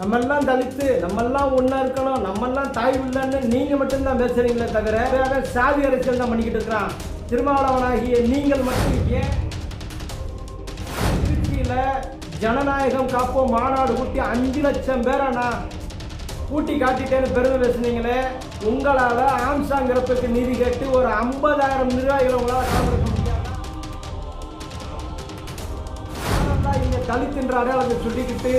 நம்மெல்லாம் தலித்து நம்மெல்லாம் ஒன்றா இருக்கணும் நம்மெல்லாம் தாய் இல்லைன்னு நீங்கள் மட்டும்தான் பேசுகிறீங்களே தவிர வேற சாதி அரசியல் தான் பண்ணிக்கிட்டு இருக்கிறான். திருமாவளவனாகிய நீங்கள் மட்டும் ஏன் திருச்சியில் ஜனநாயகம் காப்போம் மாநாடு கூட்டி அஞ்சு லட்சம் பேரை நான் கூட்டி காட்டிட்டேன்னு பெருமை பேசுனீங்களே உங்களால் ஆம்சாங்கிறப்பக்கு நிதி கேட்டு ஒரு ஐம்பதாயிரம் நிர்வாகிகளை உங்களால் கலந்துருக்க முடியாது? தலித்துன்ற அடையாளத்தை சொல்லிக்கிட்டு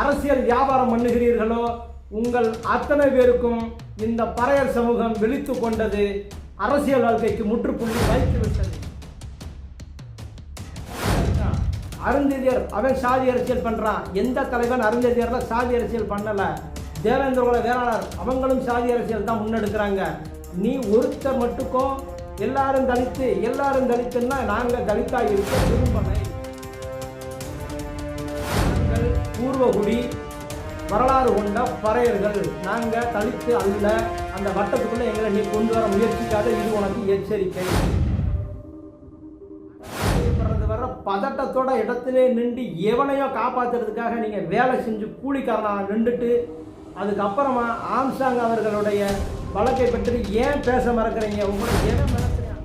அரசியல் வியாபாரம் பண்ணுகிறீர்களோ உங்கள் அத்தனை பேருக்கும் இந்த பறையர் சமூகம் விழித்து கொண்டது அரசியல் வாழ்க்கைக்கு முற்றுப்புள்ளி வைத்து விட்டது. அருந்ததியர் அவன் சாதி அரசியல் பண்றான் எந்த தலைவன் அருந்ததியர்ல சாதி அரசியல் பண்ணல? தேவேந்திர குல வேளாளர் அவங்களும் சாதி அரசியல் தான் முன்னெடுக்கிறாங்க. நீ ஒருத்தர் மட்டுக்கும் எல்லாரும் தலித்து எல்லாரும் தலித்துன்னா நாங்கள் தலித்தாக இருக்க விரும்பலை பூர்வகுடி வரலாறு கொண்ட பறையர்கள். நாங்கள் தலித்து அல்ல அந்த வட்டத்துக்குள்ளே எங்களை நீ கொண்டு வர முயற்சிக்காத இது உனக்கு எச்சரிக்கை. செய்யப்படுறது வர பதட்டத்தோட இடத்திலே நின்று எவனையோ காப்பாத்துறதுக்காக நீங்கள் வேலை செஞ்சு கூலிக்காரனாக நின்றுட்டு அதுக்கப்புறமா ஆம்சாங் அவர்களுடைய வழக்கை பற்றி ஏன் பேச மறக்கிறீங்க? உங்களுக்கு ஏன் மறக்கிறேன்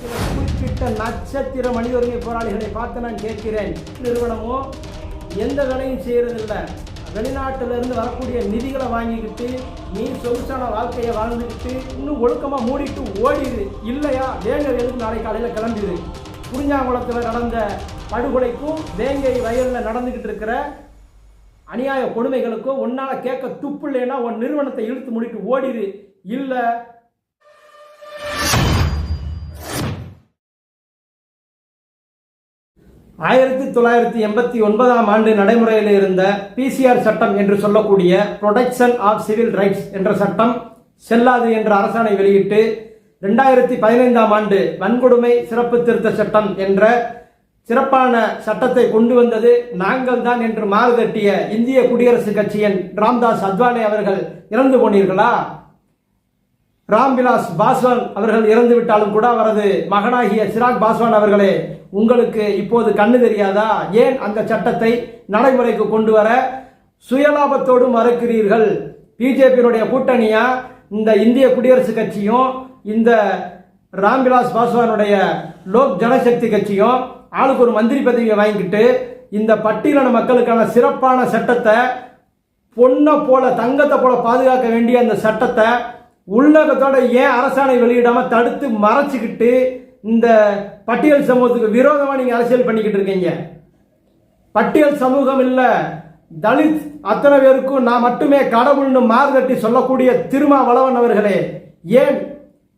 சில குறிப்பிட்ட நட்சத்திர மனித போராளிகளை பார்த்து நான் கேட்கிறேன். நிறுவனமோ எந்த வேலையும் செய்கிறதில்லை வெளிநாட்டிலேருந்து வரக்கூடிய நிதிகளை வாங்கிக்கிட்டு நீ சொகுசான வாழ்க்கையை வாழ்ந்துக்கிட்டு இன்னும் ஒழுக்கமாக மூடிட்டு ஓடிடு இல்லையா? வேங்கர் எதுக்கு நாளை காலையில் கிளம்பிடு புரிஞ்சாங்குளத்தில் நடந்த படுகொலைக்கும் வேங்கை வயலில் நடந்துக்கிட்டு இருக்கிற அநியாய கொடுமைகளுக்கும் உன்னால் கேட்க துப்பு இல்லைன்னா உன் நிறுவனத்தை இழுத்து முடிட்டு ஓடிடு இல்லை ஆயிரத்தி தொள்ளாயிரத்தி எண்பத்தி ஒன்பதாம் ஆண்டு நடைமுறையில் இருந்த பிசிஆர் சட்டம் என்று சொல்லக்கூடிய புரொடெக்ஷன் ஆஃப் சிவில் ரைட்ஸ் என்ற சட்டம் செல்லாது என்ற அரசாணை வெளியிட்டு ரெண்டாயிரத்தி பதினைந்தாம் ஆண்டு வன்கொடுமை சிறப்பு திருத்த சட்டம் என்ற சிறப்பான சட்டத்தை கொண்டு வந்தது நாங்கள் தான் என்று மாறுதட்டிய இந்திய குடியரசுக் கட்சியின் ராம்தாஸ் அத்வானே அவர்கள் இறந்து போனீர்களா? ராம்விலாஸ் பாஸ்வான் அவர்கள் இறந்து விட்டாலும் கூட அவரது மகனாகிய சிராக் பாஸ்வான் அவர்களே உங்களுக்கு இப்போது கண்ணு தெரியாதா? ஏன் அந்த சட்டத்தை நடைமுறைக்கு கொண்டு வர சுயலாபத்தோடு மறுக்கிறீர்கள்? பிஜேபியினுடைய கூட்டணியா? இந்த இந்திய குடியரசுக் கட்சியும் இந்த ராம்விலாஸ் பாஸ்வானுடைய லோக் ஜனசக்தி கட்சியும் ஆளுக்கு ஒரு மந்திரி பதவியை வாங்கிக்கிட்டு இந்த பட்டியலின மக்களுக்கான சிறப்பான சட்டத்தை பொண்ணை போல தங்கத்தை போல பாதுகாக்க வேண்டிய அந்த சட்டத்தை உள்ளகத்தோட ஏன் அரசாணை வெளியிடாம தடுத்து மறைச்சிக்கிட்டு இந்த பட்டியல் சமூகத்துக்கு விரோதமா நீங்க அரசியல் பண்ணிக்கிட்டு இருக்கீங்க? பட்டியல் சமூகம் இல்ல. தலித் அத்தனை பேருக்கும் நான் மட்டுமே கடவுள்னு மாறுதட்டி சொல்லக்கூடிய திருமாவளவன் அவர்களே ஏன்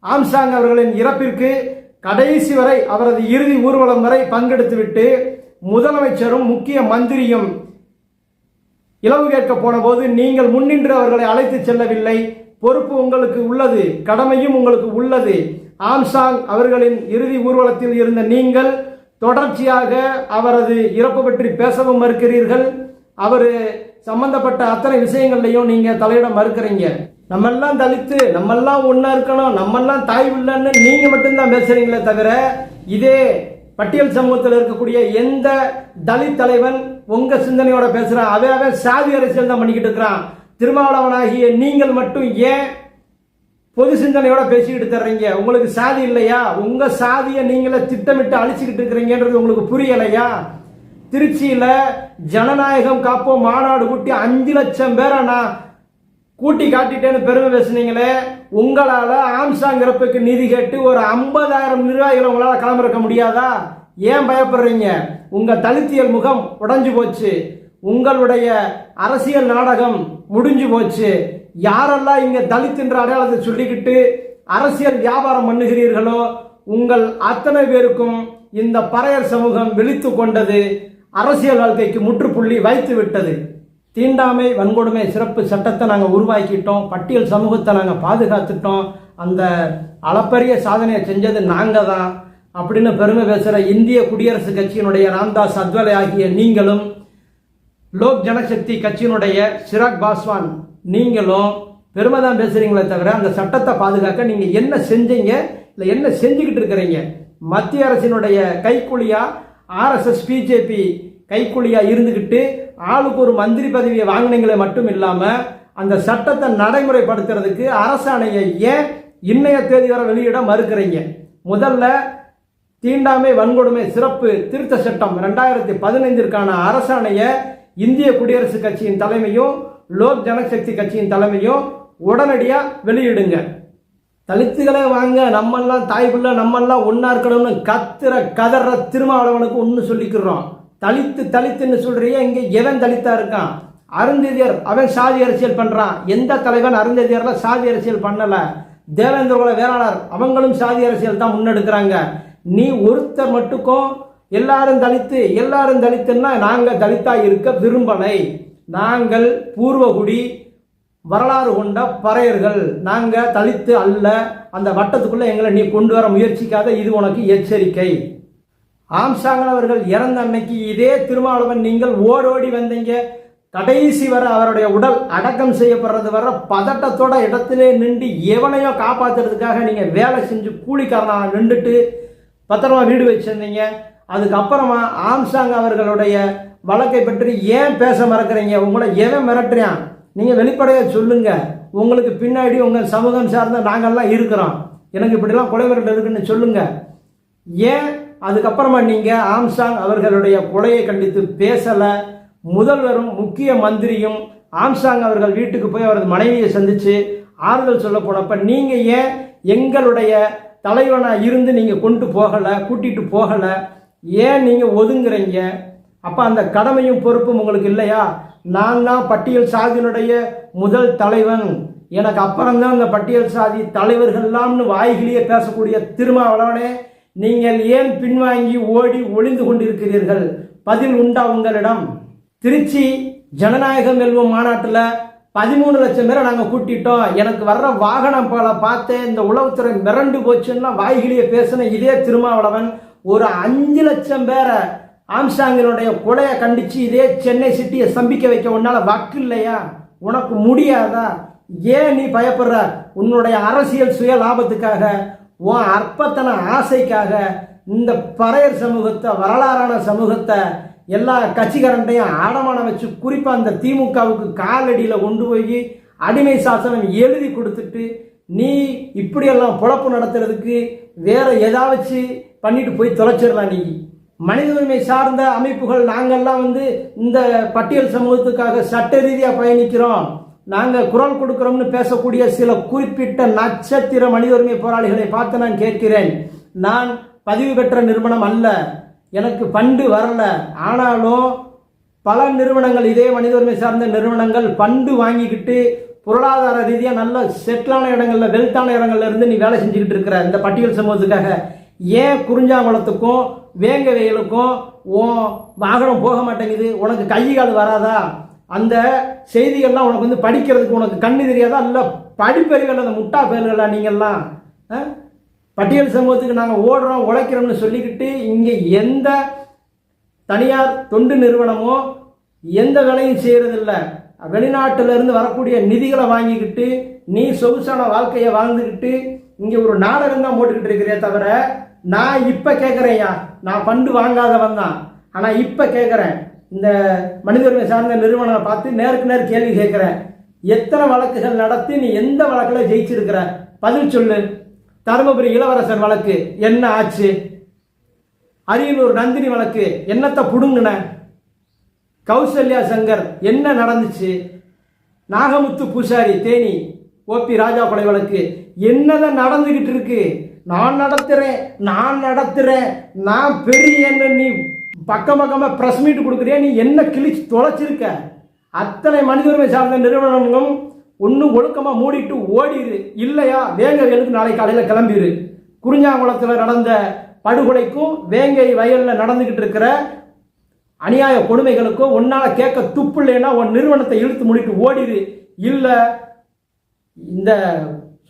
ஆம்சாங் அவர்களின் இறப்பிற்கு கடைசி வரை அவரது இறுதி ஊர்வலம் வரை பங்கெடுத்துவிட்டு முதலமைச்சரும் முக்கிய மந்திரியும் இலவு கேட்க போன போது நீங்கள் முன்னின்று அவர்களை அழைத்து செல்லவில்லை. பொறுப்பு உங்களுக்கு உள்ளது கடமையும் உங்களுக்கு உள்ளது. ஆம்சாங் அவர்களின் இறுதி ஊர்வலத்தில் இருந்த நீங்கள் தொடர்ச்சியாக அவரது இறப்பு பற்றி பேசவும் மறுக்கிறீர்கள். அவர் சம்பந்தப்பட்ட அத்தனை விஷயங்கள்லையும் நீங்க தலையிட மறுக்கிறீங்க. நம்மெல்லாம் தலித்து நம்மெல்லாம் ஒன்றா இருக்கணும் நம்மெல்லாம் தாய் இல்லைன்னு நீங்க மட்டும்தான் பேசுறீங்களே தவிர இதே பட்டியல் சமூகத்தில் இருக்கக்கூடிய எந்த தலித் தலைவன் உங்க சிந்தனையோட பேசுறான்? அவன் அவன் சாதி அரசியல் தான் பண்ணிக்கிட்டு இருக்கிறான். திருமாவளவனாகிய நீங்கள் மட்டும் ஏன் பொது சிந்தனையோட பேசிக்கிட்டு தர்றீங்க? உங்களுக்கு சாதி இல்லையா? உங்க சாதியை நீங்களே திட்டமிட்டு அழிச்சுக்கிட்டு இருக்கிறீங்கன்றது உங்களுக்கு புரியலையா? திருச்சியில ஜனநாயகம் காப்போம் மாநாடு கூட்டி அஞ்சு லட்சம் பேரை நான் கூட்டி காட்டிட்டேன்னு பெருமை பேசுனீங்களே உங்களால ஆம்சாங்கிறப்புக்கு நிதி கேட்டு ஒரு ஐம்பதாயிரம் நிர்வாகிகளை உங்களால் களமிறக்க முடியாதா? ஏன் பயப்படுறீங்க? உங்க தலித்தியல் முகம் உடஞ்சு போச்சு. உங்களுடைய அரசியல் நாடகம் முடிஞ்சு போச்சு. யாரெல்லாம் இங்க தலித்துன்ற அடையாளத்தை சொல்லிக்கிட்டு அரசியல் வியாபாரம் பண்ணுகிறீர்களோ உங்கள் அத்தனை பேருக்கும் இந்த பறையர் சமூகம் விழித்து கொண்டது அரசியல் வாழ்க்கைக்கு முற்றுப்புள்ளி வைத்து விட்டது. தீண்டாமை வன்கொடுமை சிறப்பு சட்டத்தை நாங்கள் உருவாக்கிட்டோம் பட்டியல் சமூகத்தை நாங்கள் பாதுகாத்துட்டோம் அந்த அளப்பரிய சாதனையை செஞ்சது நாங்கள் தான். அப்படின்னு பெருமை பேசுகிற இந்திய குடியரசுக் கட்சியினுடைய ராம்தாஸ் அத்வலை ஆகிய நீங்களும் லோக் ஜனசக்தி கட்சியினுடைய சிராக் பாஸ்வான் நீங்களும் பெருமை தான் பேசுறீங்களே தவிர அந்த சட்டத்தை பாதுகாக்க நீங்க என்ன செஞ்சீங்க? இல்லை என்ன செஞ்சுக்கிட்டு இருக்கிறீங்க? மத்திய அரசினுடைய கைக்கூலியா ஆர்எஸ்எஸ் பிஜேபி கைக்கூலியா இருந்துக்கிட்டு ஆளுக்கு ஒரு மந்திரி பதவியை வாங்கினீங்களே மட்டும் இல்லாமல் அந்த சட்டத்தை நடைமுறைப்படுத்துறதுக்கு அரசாணையை ஏன் இன்னைய தேதி வரை வெளியிட மறுக்கிறீங்க? முதல்ல தீண்டாமை வன்கொடுமை சிறப்பு திருத்த சட்டம் ரெண்டாயிரத்தி பதினைந்திற்கான அரசாணையை இந்திய குடியரசுக் கட்சியின் தலைமையும் லோக் ஜனசக்தி கட்சியின் தலைமையும் உடனடியாக வெளியிடுங்க. தலித்துகளே வாங்க நம்மெல்லாம் தாய் பிள்ளை நம்மெல்லாம் ஒன்றா இருக்கணும்னு கத்துற கதற திருமாவளவனுக்கு ஒன்று சொல்லிக்கிறோம். தலித்து தலித்துன்னு சொல்றியே இங்கே எவன் தலித்தா இருக்கான்? அருந்ததியர் அவன் சாதி அரசியல் பண்ணுறான் எந்த தலைவன் அருந்ததியர்லாம் சாதி அரசியல் பண்ணலை? தேவேந்திர குல வேளாளர் அவங்களும் சாதி அரசியல் தான் முன்னெடுக்கிறாங்க. நீ ஒருத்தர் மட்டுக்கும் எல்லாரும் தலித்து எல்லாரும் தலித்துன்னா நாங்கள் தலித்தா இருக்க விரும்பலை. நாங்கள் பூர்வகுடி வரலாறு கொண்ட பறையர்கள். நாங்கள் தலித்து அல்ல. அந்த வட்டத்துக்குள்ளே எங்களை நீ கொண்டு வர முயற்சிக்காத இது உனக்கு எச்சரிக்கை. ஆம்சாங்கன் அவர்கள் இறந்த அன்னைக்கு இதே திருமாவளவன் நீங்கள் ஓடோடி வந்தீங்க. கடைசி வர அவருடைய உடல் அடக்கம் செய்யப்படுறது வர பதட்டத்தோட இடத்திலே நின்று எவனையோ காப்பாற்றுறதுக்காக நீங்கள் வேலை செஞ்சு கூலிக்காரனாக நின்றுட்டு பத்திரமா வீடு வச்சுருந்தீங்க. அதுக்கப்புறமா ஆம்சாங் அவர்களுடைய வழக்கை பற்றி ஏன் பேச மறக்கிறீங்க? உங்களை எவன் மிரட்டுறான்? நீங்கள் வெளிப்படையாக சொல்லுங்க. உங்களுக்கு பின்னாடி உங்கள் சமூகம் சார்ந்த நாங்கள்லாம் இருக்கிறோம். எனக்கு இப்படிலாம் கொலை மிரட்டல் இருக்குன்னு சொல்லுங்க. ஏன் அதுக்கப்புறமா நீங்கள் ஆம்சாங் அவர்களுடைய கொலையை கண்டித்து பேசலை? முதல்வரும் முக்கிய மந்திரியும் ஆம்சாங் அவர்கள் வீட்டுக்கு போய் அவரது மனைவியை சந்தித்து ஆறுதல் சொல்ல போனப்ப நீங்கள் ஏன் எங்களுடைய தலைவனாக இருந்து நீங்கள் கொண்டு போகலை கூட்டிகிட்டு போகலை? ஏன் நீங்கள் ஒதுங்குறீங்க? அப்போ அந்த கடமையும் பொறுப்பும் உங்களுக்கு இல்லையா? நான் தான் பட்டியல் சாதியினுடைய முதல் தலைவன். எனக்கு அப்புறம்தான் அந்த பட்டியல் சாதி தலைவர்கள்லாம்னு வாய்கிலேயே பேசக்கூடிய திருமாவளவனே நீங்கள் ஏன் பின்வாங்கி ஓடி ஒளிந்து கொண்டிருக்கிறீர்கள்? பதில் உண்டா உங்களிடம்? திருச்சி ஜனநாயகம் வெல்வம் மாநாட்டில் பதிமூணு லட்சம் பேரை நாங்கள் கூட்டிட்டோம். எனக்கு வர்ற வாகனம் போல பார்த்து இந்த உளவுத்துறை மிரண்டு போச்சுன்னா வாய்கிலேயே பேசின இதே திருமாவளவன் ஒரு அஞ்சு லட்சம் பேரை ஆம்சாங்கினுடைய கொலையை கண்டிச்சு இதே சென்னை சிட்டியை சம்பிக்க வைக்க உன்னால வாக்கு இல்லையா? உனக்கு முடியாதா? ஏன் நீ பயப்படுற? உன்னுடைய அரசியல் சுய லாபத்துக்காக உன் அற்பத்தன ஆசைக்காக இந்த பறையர் சமூகத்தை வரலாறான சமூகத்தை எல்லா கட்சிக்காரன்ட்டையும் ஆடமானம் வச்சு குறிப்பாக அந்த திமுகவுக்கு காலடியில் கொண்டு போய் அடிமை சாசனம் எழுதி கொடுத்துட்டு நீ இப்படியெல்லாம் பொழப்பு நடத்துறதுக்கு வேற ஏதாச்சும் பண்ணிட்டு போய் தொலைச்சிடலாம் நீ. மனித உரிமை சார்ந்த அமைப்புகள் நாங்கள்லாம் வந்து இந்த பட்டியல் சமூகத்துக்காக சட்ட ரீதியாக பயணிக்கிறோம். நாங்கள் குரல் கொடுக்குறோம்னு பேசக்கூடிய சில குறிப்பிட்ட நட்சத்திர மனித உரிமை போராளிகளை பார்த்து நான் கேட்கிறேன். நான் பதிவு பெற்ற நிறுவனம் அல்ல. எனக்கு பண்டு வரல. ஆனாலும் பல நிறுவனங்கள் இதே மனித உரிமை சார்ந்த நிறுவனங்கள் பண்டு வாங்கிக்கிட்டு பொருளாதார ரீதியாக நல்ல செட்டிலான இடங்களில் வெல்த்தான இடங்கள்ல இருந்து நீ வேலை செஞ்சுக்கிட்டு இருக்கிற இந்த பட்டியல் சமூகத்துக்காக ஏன் குறிஞ்சாங்குளத்துக்கும் வேங்க வெயிலுக்கும் ஓ வாகனம் போக மாட்டேங்குது உனக்கு கை கால் வராதா? அந்த செய்திகள்லாம் உனக்கு வந்து படிக்கிறதுக்கு உனக்கு கண்ணு தெரியாதா? இல்லை படிப்பறிகள் அந்த முட்டா பயல்களா நீங்கள்லாம் பட்டியல் சமூகத்துக்கு நாங்கள் ஓடுறோம் உழைக்கிறோம்னு சொல்லிக்கிட்டு இங்கே எந்த தனியார் தொண்டு நிறுவனமோ எந்த வேலையும் செய்கிறதில்ல வெளிநாட்டிலிருந்து வரக்கூடிய நிதிகளை வாங்கிக்கிட்டு நீ சொகுசான வாழ்க்கையை வாழ்ந்துக்கிட்டு இங்கே ஒரு நாடகம் தான் போட்டுக்கிட்டு இருக்கிறே தவிர நான் இப்போ கேட்குறேன்யா நான் பண்டு வாங்காதவன் தான். ஆனால் இப்போ கேட்குறேன் இந்த மனித உரிமை சார்ந்த நிறுவனத்தை பார்த்து நேருக்கு நேர் கேள்வி கேட்குறேன் எத்தனை வழக்குகள் நடத்தி நீ எந்த வழக்கில் ஜெயிச்சிருக்கிற? பதில் சொல்லு. தருமபுரி இளவரசர் வழக்கு என்ன ஆச்சு? அரியலூர் நந்தினி வழக்கு என்னத்தை புடுங்கின? கௌசல்யா சங்கர் என்ன நடந்துச்சு? நாகமுத்து பூசாரி தேனி ஓபி ராஜா கொலை வழக்கு. என்னதான் நடந்துகிட்டு இருக்கு? நான் நடத்துறேன் நான் நடத்துறேன் நான் பெரியன்னு நீ பக்கம் பக்கமாக ப்ரெஸ் மீட் கொடுக்குறியா? நீ என்ன கிழிச்சு தொலைச்சிருக்க? அத்தனை மனித உரிமை சார்ந்த நிறுவனங்களும் ஒன்றும் ஒழுக்கமாக மூடிட்டு ஓடிடு இல்லையா? வேங்கவேலுக்கு நாளை காலையில் கிளம்பிடு குறிஞ்சாங்குளத்தில் நடந்த படுகொலைக்கும் வேங்கை வயலில் நடந்துக்கிட்டு இருக்கிற அநியாய கொடுமைகளுக்கும் உன்னால் கேட்க துப்பு இல்லைன்னா உன் நிறுவனத்தை இழுத்து முடிட்டு ஓடிடு இல்லை இந்த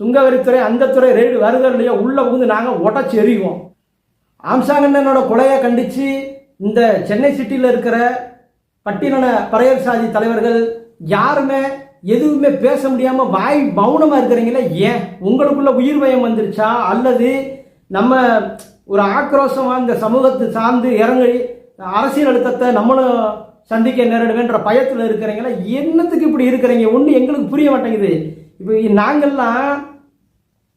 சுங்கவரித்துறை அந்த துறை ரெய்டு வருதோ இல்லையோ உள்ளே புகுந்து நாங்கள் உடச்சி எறிவோம். ஆம்சாங்கண்ணனோட கொலையை கண்டித்து இந்த சென்னை சிட்டியில் இருக்கிற பட்டியலின பறையர் சாதி தலைவர்கள் யாருமே எதுவுமே பேச முடியாமல் வாய் மௌனமாக இருக்கிறீங்களே? ஏன்? உங்களுக்குள்ள உயிர் பயம் வந்துருச்சா? அல்லது நம்ம ஒரு ஆக்ரோஷமாக இந்த சமூகத்தை சார்ந்து இறங்கி அரசியல் அழுத்தத்தை நம்மளும் சந்திக்க நேரிடுவேன்ற பயத்தில் இருக்கிறீங்களா? என்னத்துக்கு இப்படி இருக்கிறீங்க? ஒன்று எங்களுக்கு புரிய மாட்டேங்குது. இப்போ நாங்கள்லாம்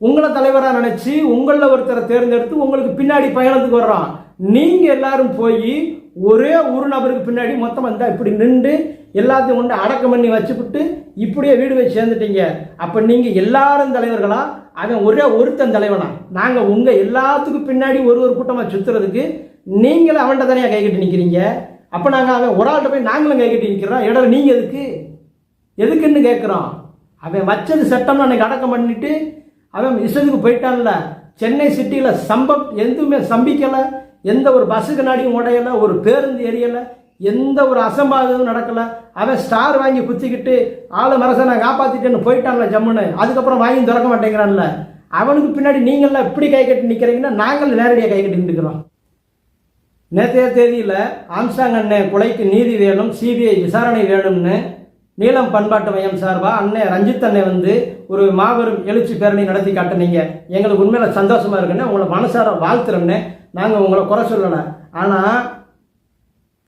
உங்களை தலைவராக நினச்சி உங்களில் ஒருத்தரை தேர்ந்தெடுத்து உங்களுக்கு பின்னாடி பயணத்துக்கு வர்றோம். நீங்கள் எல்லாரும் போய் ஒரே ஒரு நபருக்கு பின்னாடி மொத்தம் இருந்தால் இப்படி நின்று எல்லாத்தையும் கொண்டு அடக்கம் பண்ணி வச்சுவிட்டு இப்படியே வீடு வச்சு சேர்ந்துட்டீங்க. அப்போ நீங்கள் எல்லாரும் தலைவர்களா? அவன் ஒரே ஒருத்தன் தலைவனா? நாங்கள் உங்கள் எல்லாத்துக்கும் பின்னாடி ஒரு ஒரு கூட்டமாக சுற்றுறதுக்கு நீங்களும் அவன்கிட்ட தானே கை கட்டி நிற்கிறீங்க அப்போ நாங்க அவன் ஒரு ஆள்கிட்ட போய் நாங்களும் கை கட்டி நிற்கிறோம் இடம் நீங்கள் எதுக்கு? எதுக்குன்னு கேட்குறோம் அவன் வச்சது சட்டம்னு அன்னைக்கு அடக்கம் பண்ணிட்டு அவன் இசதுக்கு போயிட்டான்ல. சென்னை சிட்டியில் சம்பம் எதுவுமே சம்பிக்கலை. எந்த ஒரு பஸ்ஸுக்கு நாடியும் உடையலை ஒரு பேருந்து எரியலை எந்த ஒரு அசம்பாவிதமும் நடக்கலை. அவன் ஸ்டார் வாங்கி குத்திக்கிட்டு ஆளு மரசை நான் காப்பாற்றிட்டேன்னு போயிட்டான்ல ஜம்முன்னு. அதுக்கப்புறம் வாங்கி திறக்க மாட்டேங்கிறான்ல. அவனுக்கு பின்னாடி நீங்கள்லாம் இப்படி கை கட்டி நிற்கிறீங்கன்னா நாங்கள் நேரடியாக கை கட்டி நிற்கிறோம் நேற்றைய தேதியில் ஆம்சாங் அண்ணன் கொலைக்கு நீதி வேணும் சிபிஐ விசாரணை வேணும்னு நீலம் பண்பாட்டு மையம் சார்பாக அண்ணன் ரஞ்சித் அண்ணன் வந்து ஒரு மாபெரும் எழுச்சி பேரணி நடத்தி காட்டினீங்க. எங்களுக்கு உண்மையில் சந்தோஷமாக இருக்குன்னு உங்களை மனசார வாழ்த்துறோம்னு நாங்கள் உங்களை குறை சொல்லலை. ஆனால்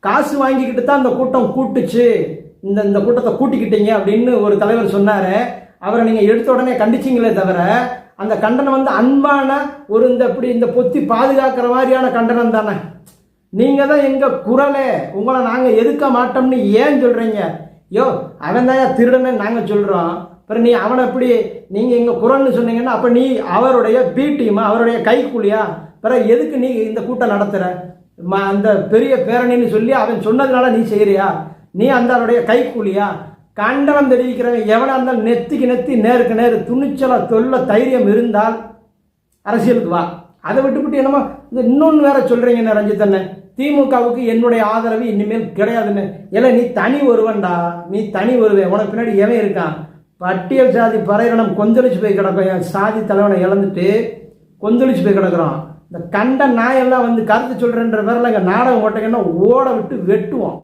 காசு வாங்கிக்கிட்டு தான் அந்த கூட்டம் கூட்டுச்சு. இந்த இந்த கூட்டத்தை கூட்டிக்கிட்டீங்க அப்படின்னு ஒரு தலைவர் சொன்னார். அவரை நீங்கள் எடுத்த உடனே கண்டிச்சிங்களே தவிர அந்த கண்டனம் வந்து அன்பான ஒரு இந்த இப்படி இந்த பொத்தி பாதுகாக்கிற மாதிரியான கண்டனம் தானே. நீங்கள் தான் எங்கள் குரலே உங்களை நாங்கள் எதுக்க மாட்டோம்னு ஏன் சொல்கிறீங்க யோ அவன் தான் திருடனே நாங்கள் சொல்கிறோம் அப்புறம் நீ அவனை எப்படி நீங்கள் எங்கள் குரல்னு சொன்னீங்கன்னா அப்போ நீ அவருடைய பி டீமா அவருடைய கைக்கூலியா? பிறகு எதுக்கு நீ இந்த கூட்டம் நடத்துகிற ம- அந்த பெரிய பேரணின்னு சொல்லி அவன் சொன்னதுனால நீ செய்கிறியா நீ அந்த அவருடைய கைக்கூலியா? கண்டனம் தெரிவிக்கிறவன் எவனாக இருந்தாலும் நெத்திக்கு நெத்தி நேருக்கு நேரு துணிச்சலை தொல்ல தைரியம் இருந்தால் அரசியலுக்கு வா. அதை விட்டுவிட்டு என்னமோ இந்த இன்னொன்று வேற சொல்கிறீங்கண்ணே ரஞ்சித் அண்ணன் திமுகவுக்கு என்னுடைய ஆதரவு இனிமேல் கிடையாதுன்னு. இல்லை நீ தனி ஒருவன்டா. நீ தனி ஒருவன். உனக்கு பின்னாடி எவன் இருக்கான். பட்டியல் சாதி பறையிடம் கொந்தளிச்சு போய் கிடக்கும். என் சாதி தலைவனை இழந்துட்டு கொந்தளிச்சு போய் கிடக்குறோம் இந்த கண்ட நாயெல்லாம் வந்து கருத்து சொல்கிறேன்ற பேரில் இங்கே நாடகம் ஓட்டங்கன்னா ஓட விட்டு வெட்டுவோம்